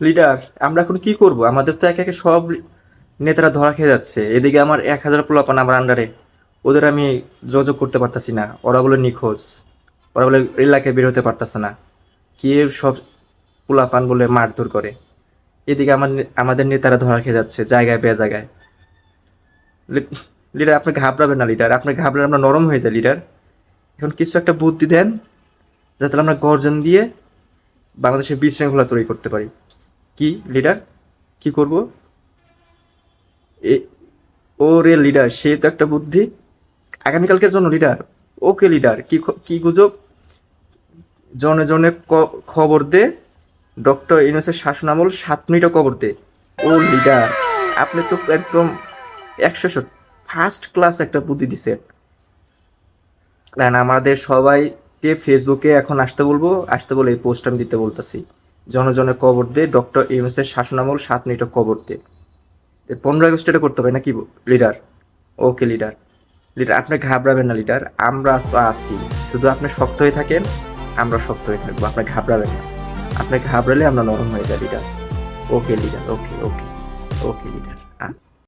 Leader আমরা এখন কি করব? আমাদের তো একে একে সব নেতারা ধরা খেয়ে যাচ্ছে। এদিকে আমার এক হাজার পোলাপান আমার আন্ডারে ওদের আমি যোগাযোগ করতে পারতাছি না। ওরা বলে নিখোঁজ। ওরা বলে এলাকায় বের হতে পারতাছে না। কে সব পোলাপান বলে মারধর করে? এদিকে আমার আমাদের নেতারা ধরা খেয়ে যাচ্ছে, জায়গায় বে জায়গায়। লিডার আপনি ঘাবড়াবেন না লিডার আপনি ঘাবড়ালে আমরা নরম হয়ে যায় লিডার এখন কিছু একটা বুদ্ধি দেন, যাতে আমরা গর্জন দিয়ে বাংলাদেশের বিশৃঙ্খলা তৈরি করতে পারি। কি লিডার কি করব? ও রে লিডার সে তো একটা বুদ্ধি। আগামীকালকের জন্য লিডার ওকে লিডার কি কি গুজব? জনে জনে খবর দে। ডক্টর ইউনুসের শাসনামল সাত মিনিটও খবর দে। ও লিডার আপনি তো একদম একশো ফার্স্ট ক্লাস একটা বুদ্ধি দিছে। আমাদের সবাইকে ফেসবুকে এখন আসতে বলব, আসতে বলে এই পোস্ট আমি দিতে বলতেছি। জনজনে কবর দে ডক্টর ইউনুসের শাসনামল সাত মিনিট কবর দে পনেরো আগস্ট এটা করতে হবে নাকি লিডার? Okay, leader. লিডার, আপনি ঘাবড়াবেন না, লিডার। আমরা তো আছি। শুধু আপনি শক্ত হয়ে থাকেন, আমরা শক্ত হয়ে থাকব। আপনি ঘাবড়াবেন না। আপনি ঘাবড়ালে আমরা নরম হয়ে যাই, leader. Okay leader. Okay okay okay, leader.